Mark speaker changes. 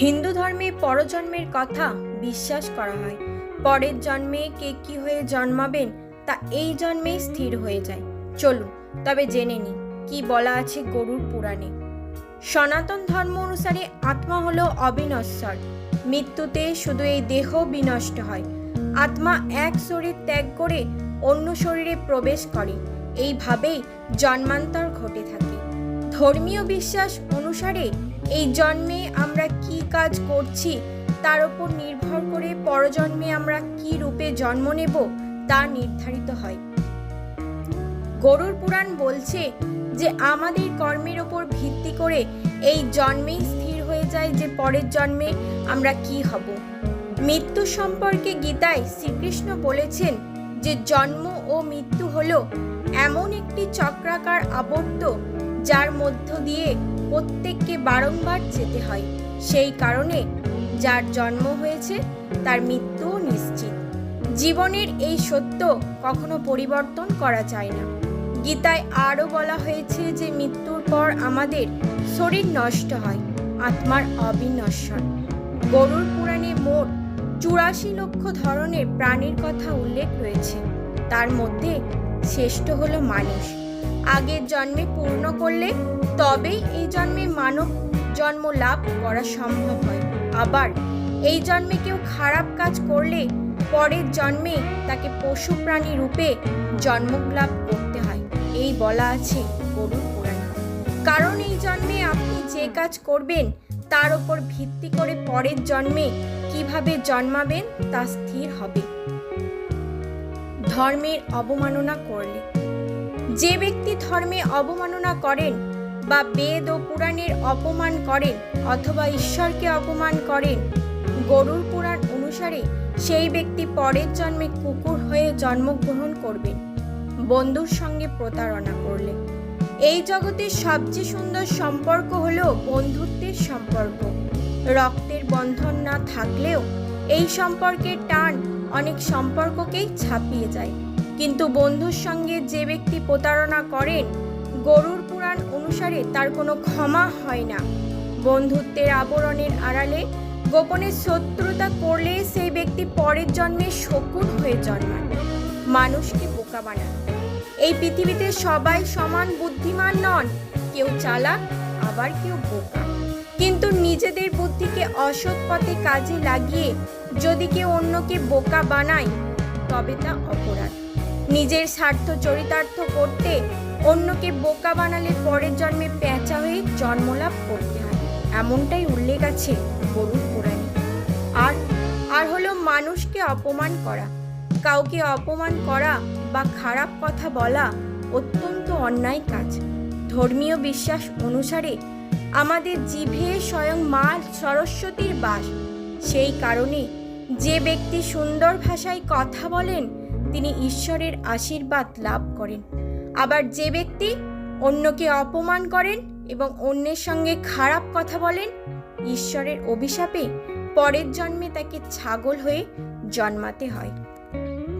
Speaker 1: হিন্দু ধর্মে পরজন্মের কথা বিশ্বাস করা হয়। পরের জন্মে কে কি হয়ে জন্মাবেন, তা এই জন্মেই স্থির হয়ে যায়। চলুন, তবে জেনে নি কি বলা আছে গরুর পুরাণে? সনাতন ধর্ম অনুসারে আত্মা হলো অবিনশ্বর। মৃত্যুতে শুধু এই দেহ বিনষ্ট হয়। আত্মা এক শরীর ত্যাগ করে অন্য শরীরে প্রবেশ করে। এইভাবেই জন্মান্তর ঘটে থাকে। ধর্মীয় বিশ্বাস অনুসারে এই জন্মে আমরা কি কাজ করছি, তার উপর নির্ভর করে পরজন্মে আমরা কি রূপে জন্ম নেব, তা নির্ধারিত হয়। গরুর পুরাণ বলছে যে, আমাদের কর্মের ওপর ভিত্তি করে এই জন্মেই স্থির হয়ে যায় যে, পরের জন্মে আমরা কি হব। মৃত্যু সম্পর্কে গীতায় শ্রীকৃষ্ণ বলেছেন যে, জন্ম ও মৃত্যু হলো এমন একটি চক্রাকার আবর্ত যার মধ্য দিয়ে প্রত্যেককে বারংবার যেতে হয়। সেই কারণে যার জন্ম হয়েছে, তার মৃত্যুও নিশ্চিত। জীবনের এই সত্য কখনো পরিবর্তন করা যায় না। গীতায় আরও বলা হয়েছে যে, মৃত্যুর পর আমাদের শরীর নষ্ট হয়, আত্মার অবিনশ্বর। গরুর পুরাণে মোট চুরাশি লক্ষ ধরনের প্রাণীর কথা উল্লেখ রয়েছে। তার মধ্যে শ্রেষ্ঠ হলো মানুষ। আগের জন্মে পূর্ণ করলে তবেই এই জন্মে মানব জন্ম লাভ করা সম্ভব হয়। আবার এই জন্মে কেউ খারাপ কাজ করলে পরের জন্মে তাকে পশু প্রাণী রূপে জন্ম লাভ করতে হয়। এই বলা আছে গরুর পুরাণে। কারণ এই জন্মে আপনি যে কাজ করবেন, তার উপর ভিত্তি করে পরের জন্মে কীভাবে জন্মাবেন তা স্থির হবে। ধর্মের অবমাননা করলে যে ব্যক্তি ধর্মে অবমাননা করেন বা বেদ ও পুরাণের অপমান করেন অথবা ঈশ্বরকে অপমান করেন, গরুর পুরাণ অনুসারে সেই ব্যক্তি পরের জন্মে কুকুর হয়ে জন্মগ্রহণ করবেন বন্ধুর সঙ্গে প্রতারণা করলে। এই জগতের সবচেয়ে সুন্দর সম্পর্ক হলো বন্ধুত্বের সম্পর্ক। রক্তের বন্ধন না থাকলেও এই সম্পর্কের টান অনেক সম্পর্ককেই ছাপিয়ে যায়। কিন্তু বন্ধুর সঙ্গে যে ব্যক্তি প্রতারণা করেন, গরুর পুরাণ অনুসারে তার কোনো ক্ষমা হয় না। বন্ধুত্বের আবরণের আড়ালে গোপনে শত্রুতা করলে সেই ব্যক্তি পরের জন্মে শকুন হয়ে জন্মায়। মানুষকে বোকা বানায়। এই পৃথিবীতে সবাই সমান বুদ্ধিমান নন, কেউ চালাক, আবার কেউ বোকা। কিন্তু নিজেদের বুদ্ধিকে অসৎ পথে কাজে লাগিয়ে যদি কেউ অন্যকে বোকা বানায়, তবে তা অপরাধ। নিজের স্বার্থ চরিতার্থ করতে অন্যকে বোকা বানালে পরের জন্মে পেঁচা হয়ে জন্মলাভ করতে হয়। এমনটাই উল্লেখ আছে গরুর পুরাণে। আর আর হলো মানুষকে অপমান করা। কাউকে অপমান করা বা খারাপ কথা বলা অত্যন্ত অন্যায় কাজ। ধর্মীয় বিশ্বাস অনুসারে আমাদের জিভে স্বয়ং মা সরস্বতীর বাস। সেই কারণে যে ব্যক্তি সুন্দর ভাষায় কথা বলেন তিনি ঈশ্বরের আশীর্বাদ লাভ করেন। আবার যে ব্যক্তি অন্যকে অপমান করেন এবং অন্যের সঙ্গে খারাপ কথা বলেন, ঈশ্বরের অভিশাপে পরের জন্মে তাকে ছাগল হয়ে জন্মাতে হয়।